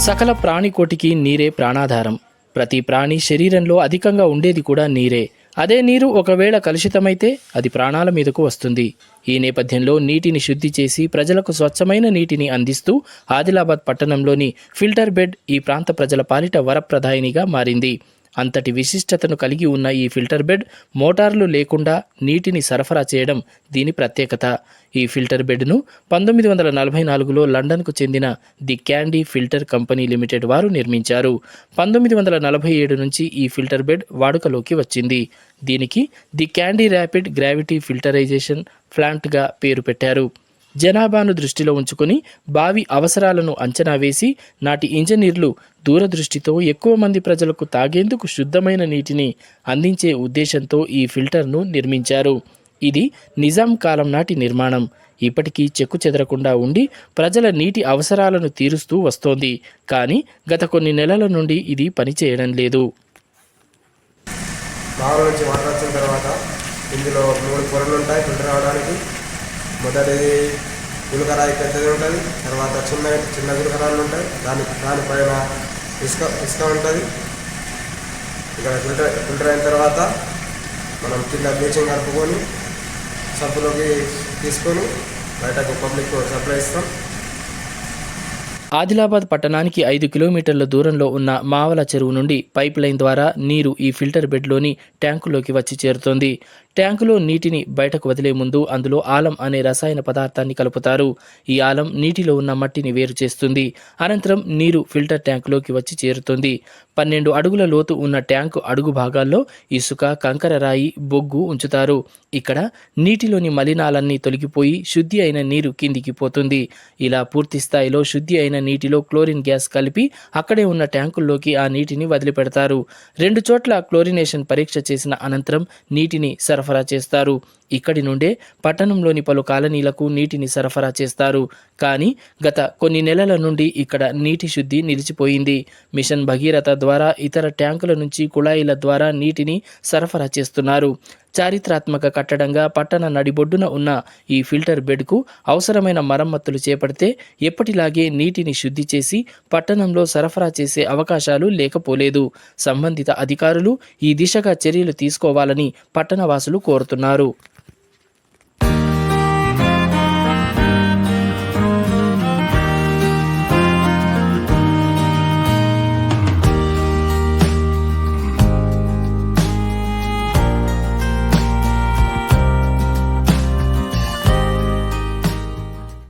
సకల ప్రాణికోటికి నీరే ప్రాణాధారం. ప్రతి ప్రాణి శరీరంలో అధికంగా ఉండేది కూడా నీరే. అదే నీరు ఒకవేళ కలుషితమైతే అది ప్రాణాల మీదకు వస్తుంది. ఈ నేపథ్యంలో నీటిని శుద్ధి చేసి ప్రజలకు స్వచ్ఛమైన నీటిని అందిస్తూ ఆదిలాబాద్ పట్టణంలోని ఫిల్టర్ బెడ్ ఈ ప్రాంత ప్రజల పాలిట వరప్రదాయినిగా మారింది. అంతటి విశిష్టతను కలిగి ఉన్న ఈ ఫిల్టర్ బెడ్ మోటార్లు లేకుండా నీటిని సరఫరా చేయడం దీని ప్రత్యేకత. ఈ ఫిల్టర్ బెడ్ను పంతొమ్మిది వందల నలభై నాలుగులో లండన్కు చెందిన the Candy filter company limited వారు నిర్మించారు. పంతొమ్మిది వందల నలభై ఏడు నుంచి ఈ ఫిల్టర్ బెడ్ వాడుకలోకి వచ్చింది. దీనికి the Candy rapid gravity filterisation ప్లాంట్గా పేరు పెట్టారు. జనాభాను దృష్టిలో ఉంచుకొని బావి అవసరాలను అంచనా వేసి నాటి ఇంజనీర్లు దూరదృష్టితో ఎక్కువ మంది ప్రజలకు తాగేందుకు శుద్ధమైన నీటిని అందించే ఉద్దేశంతో ఈ ఫిల్టర్ను నిర్మించారు. ఇది నిజాం కాలం నాటి నిర్మాణం. ఇప్పటికీ చెక్కు చెదరకుండా ఉండి ప్రజల నీటి అవసరాలను తీరుస్తూ వస్తోంది. కానీ గత కొన్ని నెలల నుండి ఇది పనిచేయడం లేదు. నుంచి వాటర్ వచ్చిన తర్వాత ఇందులో మూడు పొరలు ఉంటాయి ఫిల్టర్ అవడానికి. మొదటిది గులకరాయి పెద్దది ఉంటుంది తర్వాత చిన్న చిన్న గులకరాలు ఉంటాయి. దాని దానిపైన ఇసుక ఇసుక ఉంటుంది. ఇక్కడ ఫిల్టర్ ఫిల్టర్ అయిన తర్వాత మనం కింద బ్లీచింగ్ కలుపుకొని సబ్బులోకి తీసుకొని బయటకు పబ్లిక్ సప్లై ఇస్తాం. ఆదిలాబాద్ పట్టణానికి ఐదు కిలోమీటర్ల దూరంలో ఉన్న మావల చెరువు నుండి పైప్ లైన్ ద్వారా నీరు ఈ ఫిల్టర్ బెడ్లోని ట్యాంకులోకి వచ్చి చేరుతోంది. ట్యాంకులో నీటిని బయటకు వదిలే ముందు అందులో ఆలం అనే రసాయన పదార్థాన్ని కలుపుతారు. ఈ ఆలం నీటిలో ఉన్న మట్టిని వేరు చేస్తుంది. అనంతరం నీరు ఫిల్టర్ ట్యాంకులోకి వచ్చి చేరుతుంది. పన్నెండు అడుగుల లోతు ఉన్న ట్యాంకు అడుగు భాగాల్లో ఇసుక కంకర రాయి బొగ్గు ఉంచుతారు. ఇక్కడ నీటిలోని మలినాలన్నీ తొలగిపోయి శుద్ధి అయిన నీరు కిందికి పోతుంది. ఇలా పూర్తి స్థాయిలో శుద్ధి అయిన నీటిలో క్లోరిన్ గ్యాస్ కలిపి అక్కడే ఉన్న ట్యాంకుల్లోకి ఆ నీటిని వదిలిపెడతారు. రెండు చోట్ల క్లోరినేషన్ పరీక్ష చేసిన అనంతరం నీటిని సరఫరా చేస్తారు. ఇక్కడి నుండే పట్టణంలోని పలు కాలనీలకు నీటిని సరఫరా చేస్తారు. కానీ గత కొన్ని నెలల నుండి ఇక్కడ నీటి శుద్ధి నిలిచిపోయింది. మిషన్ భగీరథ ద్వారా ఇతర ట్యాంకుల నుంచి కుళాయిల ద్వారా నీటిని సరఫరా చేస్తున్నారు. చారిత్రాత్మక కట్టడంగా పట్టణ నడిబొడ్డున ఉన్న ఈ ఫిల్టర్ బెడ్కు అవసరమైన మరమ్మతులు చేపడితే ఎప్పటిలాగే నీటిని శుద్ధి చేసి పట్టణంలో సరఫరా చేసే అవకాశాలు లేకపోలేదు. సంబంధిత అధికారులు ఈ దిశగా చర్యలు తీసుకోవాలని పట్టణవాసులు కోరుతున్నారు.